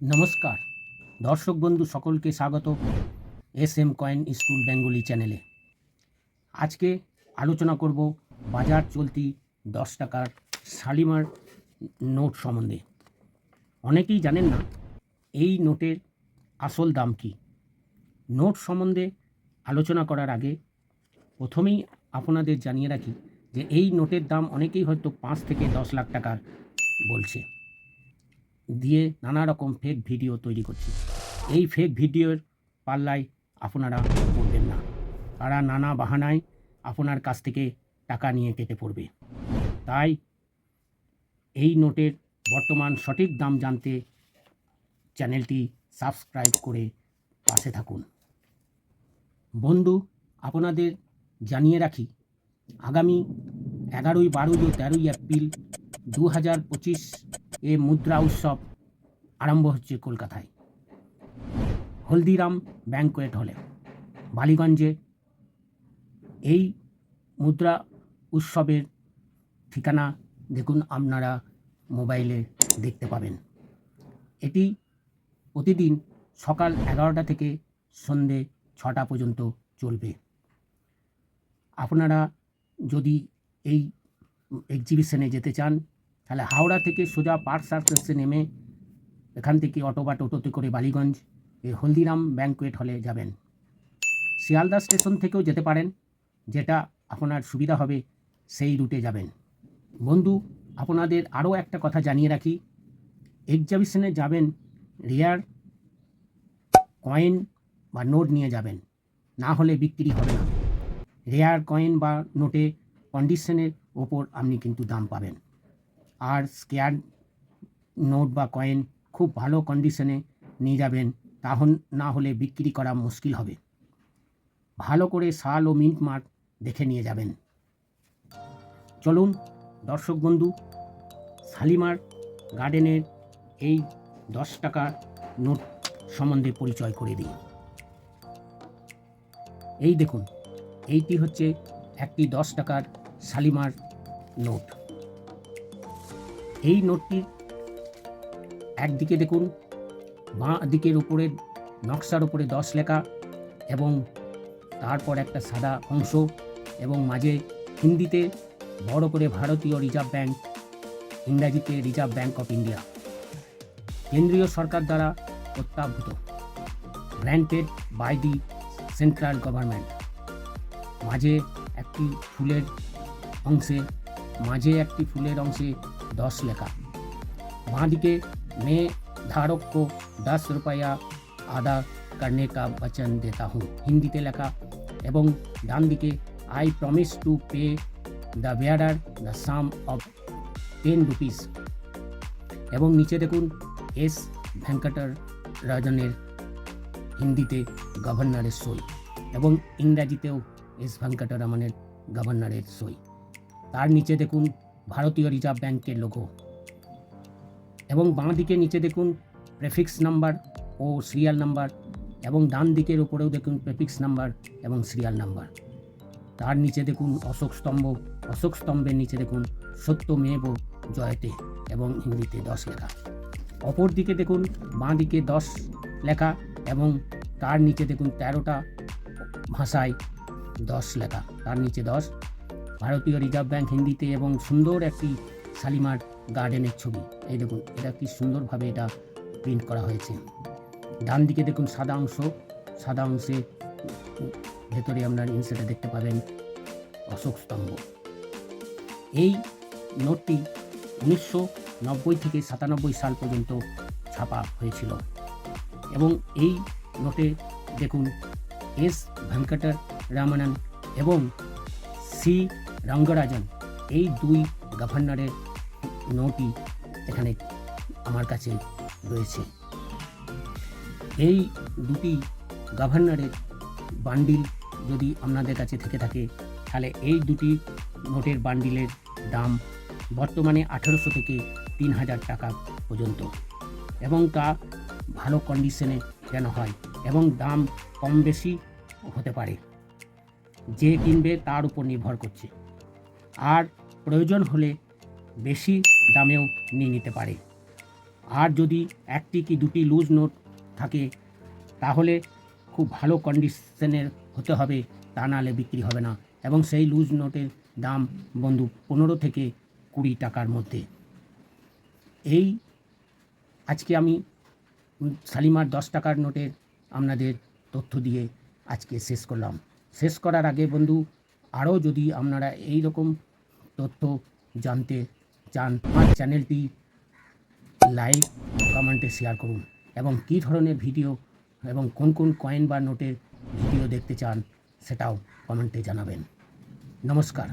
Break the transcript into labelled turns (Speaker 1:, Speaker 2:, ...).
Speaker 1: নমস্কার। দর্শক বন্ধু, সকলকে স্বাগত S M coin school Bengali চ্যানেলে। আজকে আলোচনা করব বাজার চলতি দশ টাকার শালিমার নোট সম্বন্ধে। অনেকেই জানেন না এই নোটের আসল দাম কী। নোট সম্বন্ধে আলোচনা করার আগে প্রথমেই আপনাদের জানিয়ে রাখি যে এই নোটের দাম অনেকেই হয়তো পাঁচ থেকে দশ লাখ টাকার বলছে। দিয়ে নানা রকম ফেক ভিডিও তৈরি করছে। এই ফেক ভিডিওর পাল্লায় আপনারা পড়বেন না। তারা নানা বাহানায় আপনার কাছ থেকে টাকা নিয়ে কেটে পড়বে। তাই এই নোটের বর্তমান সঠিক দাম জানতে চ্যানেলটি সাবস্ক্রাইব করে পাশে থাকুন। বন্ধু, আপনাদের জানিয়ে রাখি, আগামী এগারোই বারোই ও তেরোই এপ্রিল দু হাজার পঁচিশ এ মুদ্রা উৎসব আরম্ভ হচ্ছে কলকাতায়। হলদিরাম ব্যাংকোয়েট হলে। বালিগঞ্জে এই মুদ্রা উৎসবের ঠিকানা দেখুন আপনারা মোবাইলে দেখতে পাবেন। এটি প্রতিদিন সকাল এগারোটা থেকে সন্ধে ছটা পর্যন্ত চলবে। আপনারা যদি এই এক্সিবিশনে যেতে চান তাহলে হাওড়া থেকে সোজা পার্ক সার্কাসে নেমে এখান থেকে অটো বা টোটোতে করে বালিগঞ্জ এই হলদিরাম ব্যাংকুয়েট হলে যাবেন। শিয়ালদা স্টেশন থেকেও যেতে পারেন, যেটা আপনার সুবিধা হবে সেই রুটে যাবেন। বন্ধু, আপনাদের আরও একটা কথা জানিয়ে রাখি। এক্সিবিশনে যাবেন, রেয়ার কয়েন বা নোট নিয়ে যাবেন, না হলে বিক্রি হবে না। রেয়ার কয়েন বা নোটে কন্ডিশনের ওপর আপনি কিন্তু দাম পাবেন। আর স্কেয়ার নোট বা কয়েন খুব ভালো কন্ডিশনে নিয়ে যাবেন, তাহন, না হলে বিক্রি করা মুশকিল হবে। ভালো করে শাল ও মিন্ট মার্ক দেখে নিয়ে যাবেন। চলুন, দর্শক বন্ধু, শালিমার গার্ডেনের এই দশ টাকা নোট সম্বন্ধে পরিচয় করে দিই। এই দেখুন, এইটি হচ্ছে একটি দশ টাকার শালিমার নোট। এই নোটটির একদিকে দেখুন, বাঁ দিকের উপরে নকশার উপরে দশ লেখা এবং তারপর একটা সাদা অংশ এবং মাঝে হিন্দিতে বড় করে ভারতীয় রিজার্ভ ব্যাংক, ইংরাজিতে রিজার্ভ ব্যাংক অফ ইন্ডিয়া। কেন্দ্রীয় সরকার দ্বারা প্রত্যাভূত granted by the central government. মাঝে একটি ফুলের অংশে, মাঝে একটি ফুলের অংশে দশ লেখা বাঁদিকে मैं धारक को दस रुपया আদা करने का वचन देता हूँ হিন্দিতে লেখা এবং ডান দিকে I promise to pay the bearer the sum of ten rupees এবং নিচে দেখুন এস ভেঙ্কটার রাজনের হিন্দিতে গভর্নরের সই এবং ইংরাজিতেও এস ভেঙ্কটরমনের গভর্নরের সই তার নিচে দেখুন ভারতীয় রিজার্ভ ব্যাংকের লোগো এবং বাঁ দিকে নিচে দেখুন প্রেফিক্স নাম্বার ও সিরিয়াল নাম্বার এবং ডান দিকের উপরেও দেখুন প্রেফিক্স নাম্বার এবং সিরিয়াল নাম্বার তার নিচে দেখুন অশোক স্তম্ভ, অশোক স্তম্ভের নিচে দেখুন সত্য সত্যমেব জয়তে এবং হিন্দিতে দশ লেখা। অপর দিকে দেখুন বাঁ দিকে দশ লেখা এবং তার নিচে দেখুন তেরোটা ভাষায় দশ লেখা। তার নিচে দশ ভারতীয় রিজার্ভ ব্যাংক হিন্দিতে এবং সুন্দর একটি শালিমার গার্ডেনের ছবি। এই দেখুন, এটা কি সুন্দরভাবে এটা প্রিন্ট করা হয়েছে। ডান দিকে দেখুন সাদা অংশ। সাদা অংশে ভেতরে আপনার ইনসেটে দেখতে পাবেন অশোক স্তম্ভ। এই নোটটি উনিশশো নব্বই থেকে সাতানব্বই সাল পর্যন্ত ছাপা হয়েছিল। এবং এই নোটে দেখুন এস ভেঙ্কটর রামানন এবং সি রঙ্গরাজন, এই দুই গভর্নরের নোটই এখানে আমার কাছে রয়েছে। এই দুটি গভর্নরের বান্ডিল যদি আপনাদের কাছে থেকে থাকে, তাহলে এই দুটি নোটের বান্ডিলের দাম বর্তমানে আঠেরোশো থেকে তিন হাজার টাকা পর্যন্ত। এবং তা ভালো কন্ডিশনে যেন হয় এবং দাম কম বেশি হতে পারে। যে কিনবে তার উপর নির্ভর করছে। আর প্রয়োজন হলে বেশি দামেও নিয়ে নিতে পারে। আর যদি একটি কি দুটি লুজ নোট থাকে, তাহলে খুব ভালো কন্ডিশনের হতে হবে, তা নাহলে বিক্রি হবে না। এবং সেই লুজ নোটের দাম বন্ধু পনেরো থেকে কুড়ি টাকার মধ্যে। এই আজকে আমি শালিমার দশ টাকার নোটের আপনাদের তথ্য দিয়ে আজকে শেষ করলাম। শেষ করার আগে বন্ধু, আরও যদি আপনারা এই রকম তথ্য জানতে চান আমার চ্যানেলটি লাইক কমেন্টে শেয়ার করুন। এবং কী ধরনের ভিডিও এবং কোন কোন কয়েন বা নোটের ভিডিও দেখতে চান, সেটাও কমেন্টে জানাবেন। নমস্কার।